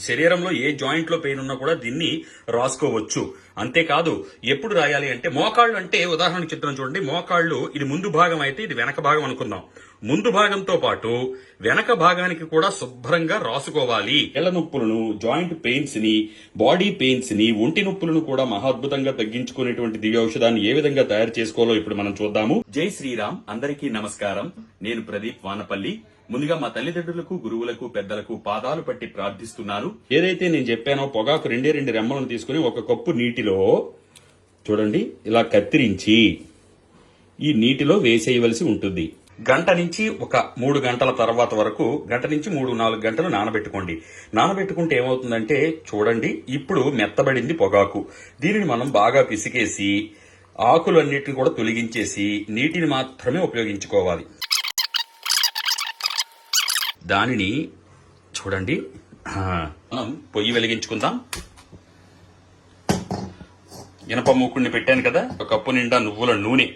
శరీరంలో ఏ జాయింట్లో పెయిన్ ఉన్నా కూడా దీన్ని రాసుకోవచ్చు. అంతేకాదు ఎప్పుడు రాయాలి అంటే మోకాళ్ళు అంటే ఉదాహరణ చిత్రం చూడండి మోకాళ్ళు ఇది ముందు భాగం అయితే ఇది వెనక భాగం అనుకుందాం. ముందు భాగంతో పాటు వెనక భాగానికి కూడా శుభ్రంగా రాసుకోవాలి. ఎల్ల నొప్పులను జాయింట్ పెయిన్స్ని బాడీ పెయిన్స్ని ఒంటి నొప్పులను కూడా మహాద్భుతంగా తగ్గించుకునేటువంటి దివ్య ఔషధాన్ని ఏ విధంగా తయారు చేసుకోవాలో ఇప్పుడు మనం చూద్దాము. జై శ్రీరామ్ అందరికీ నమస్కారం. నేను ప్రదీప్ వానపల్లి. ముందుగా మా తల్లిదండ్రులకు గురువులకు పెద్దలకు పాదాలు పట్టి ప్రార్థిస్తున్నాను ఏదైతే నేను చెప్పానో పొగాకు రెండే రెండు రెమ్మలను తీసుకుని ఒక కప్పు నీటిలో చూడండి ఇలా కత్తిరించి ఈ నీటిలో వేసేయవలసి ఉంటుంది. గంట నుంచి ఒక మూడు గంటల తర్వాత వరకు గంట నుంచి మూడు నాలుగు గంటలు నానబెట్టుకోండి. నానబెట్టుకుంటే ఏమవుతుందంటే చూడండి ఇప్పుడు మెత్తబడింది పొగాకు. దీనిని మనం బాగా పిసికేసి ఆకులన్నిటిని కూడా తొలగించేసి నీటిని మాత్రమే ఉపయోగించుకోవాలి. దానిని చూడండి. మనం పొయ్యి వెలిగించుకుందాం. ఇనప మూకుడిని పెట్టాను కదా ఒక కప్పు నిండా నువ్వుల నూనె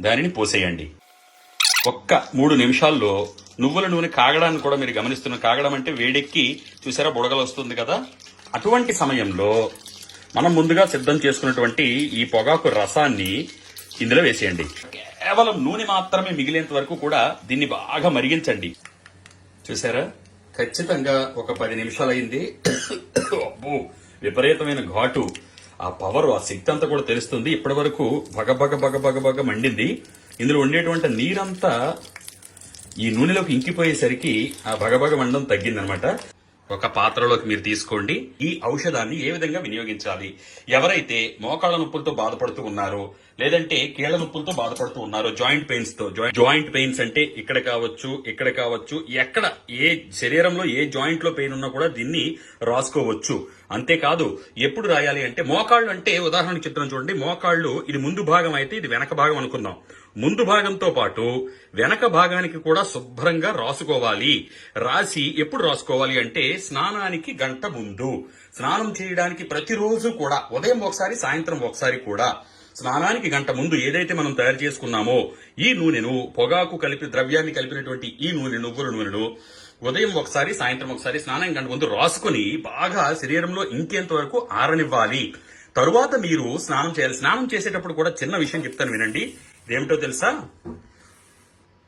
దానిని పోసేయండి. ఒక్క మూడు నిమిషాల్లో నువ్వుల నూనె కాగడాన్ని కూడా మీరు గమనిస్తున్న కాగడం అంటే వేడెక్కి చూసారా బుడగలు వస్తుంది కదా? అటువంటి సమయంలో మనం ముందుగా సిద్ధం చేసుకున్నటువంటి ఈ పొగాకు రసాన్ని ఇందులో వేసేయండి. కేవలం నూనె మాత్రమే మిగిలేంత వరకు కూడా దీన్ని బాగా మరిగించండి. చూసారా ఖచ్చితంగా ఒక పది నిమిషాలైంది అబ్బో విపరీతమైన ఘాటు. ఆ పవర్ ఆ శక్తి అంతా కూడా తెలుస్తుంది. ఇప్పటి వరకు బగ బగ బగ బగ బగ మండింది. ఇందులో ఉండేటువంటి నీరంతా ఈ నూనెలోకి ఇంకిపోయేసరికి ఆ బగబగ మండడం తగ్గిందనమాట. ఒక పాత్రలోకి మీరు తీసుకోండి. ఈ ఔషధాన్ని ఏ విధంగా వినియోగించాలి? ఎవరైతే మోకాళ్ళ నొప్పులతో బాధపడుతూ ఉన్నారో లేదంటే కీళ్ళ నొప్పులతో బాధపడుతూ ఉన్నారో జాయింట్ పెయిన్స్తో జాయింట్ పెయిన్స్ అంటే ఇక్కడ కావచ్చు ఇక్కడ కావచ్చు ఎక్కడ ఏ శరీరంలో ఏ జాయింట్లో పెయిన్ ఉన్నా కూడా దీన్ని రాసుకోవచ్చు. అంతేకాదు ఎప్పుడు రాయాలి అంటే మోకాళ్ళు అంటే ఉదాహరణకు చిత్రం చూడండి. మోకాళ్ళు ఇది ముందు భాగం అయితే ఇది వెనక భాగం అనుకుందాం. ముందు భాగంతో పాటు వెనక భాగానికి కూడా శుభ్రంగా రాసుకోవాలి. రాసి ఎప్పుడు రాసుకోవాలి అంటే స్నానానికి గంట ముందు. స్నానం చేయడానికి ప్రతిరోజు కూడా ఉదయం ఒకసారి సాయంత్రం ఒకసారి కూడా. స్నానానికి గంట ముందు ఏదైతే మనం తయారు చేసుకున్నామో ఈ నూనెను పొగాకు కలిపి ద్రవ్యాన్ని కలిపినటువంటి ఈ నూనె నువ్వుల నూనెను ఉదయం ఒకసారి సాయంత్రం ఒకసారి స్నానం గంట ముందు రాసుకుని బాగా శరీరంలో ఇంకేంత వరకు ఆరనివ్వాలి. తరువాత మీరు స్నానం చేయాలి. స్నానం చేసేటప్పుడు కూడా చిన్న విషయం చెప్తాను వినండి. ఇదేమిటో తెలుసా?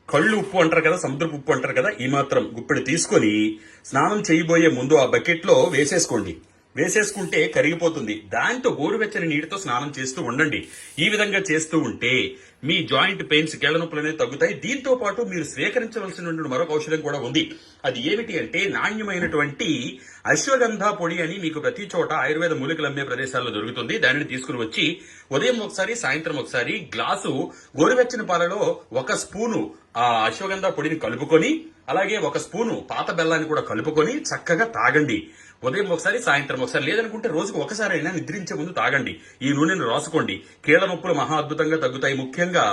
కళ్ళు ఉప్పు అంటారు కదా సముద్రపు ఉప్పు అంటారు కదా ఈ మాత్రం గుప్పెడు తీసుకొని స్నానం చేయబోయే ముందు ఆ బకెట్లో వేసేసుకోండి. వేసేసుకుంటే కరిగిపోతుంది. దాంతో గోరువెచ్చని నీటితో స్నానం చేస్తూ ఉండండి. ఈ విధంగా చేస్తూ ఉంటే మీ జాయింట్ పెయిన్స్ కేళ్ళ నొప్పులు అనేవి తగ్గుతాయి. దీంతో పాటు మీరు స్వీకరించవలసినటువంటి మరొక ఔషధం కూడా ఉంది. అది ఏమిటి అంటే నాణ్యమైనటువంటి అశ్వగంధ పొడి అని మీకు ప్రతి చోట ఆయుర్వేద మూలికలు అమ్మే ప్రదేశాల్లో దొరుకుతుంది. దానిని తీసుకుని వచ్చి ఉదయం ఒకసారి సాయంత్రం ఒకసారి గ్లాసు గోరువెచ్చని పాలలో ఒక స్పూను ఆ అశ్వగంధ పొడిని కలుపుకొని అలాగే ఒక స్పూను పాత బెల్లాన్ని కూడా కలుపుకొని చక్కగా తాగండి. ఉదయం ఒకసారి సాయంత్రం ఒకసారి లేదనుకుంటే రోజుకు ఒకసారి అయినా నిద్రించే ముందు తాగండి. ఈ నూనెను రాసుకోండి. కీళ్ళ నొప్పులు మహా అద్భుతంగా తగ్గుతాయి. ముఖ్యంగా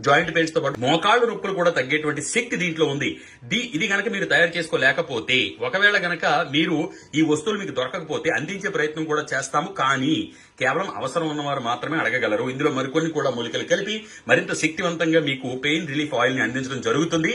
జాయింట్ పెయిన్స్తో పాటు మోకాళ్ళు నొప్పులు కూడా తగ్గేటువంటి శక్తి దీంట్లో ఉంది. ది ఇది గనక మీరు తయారు చేసుకోలేకపోతే ఒకవేళ గనక మీరు ఈ వస్తువులు మీకు దొరకకపోతే అందించే ప్రయత్నం కూడా చేస్తాము. కానీ కేవలం అవసరం ఉన్నవారు మాత్రమే అడగగలరు. ఇందులో మరికొన్ని కూడా మూలికలు కలిపి మరింత శక్తివంతంగా మీకు పెయిన్ రిలీఫ్ ఆయిల్ని అందించడం జరుగుతుంది.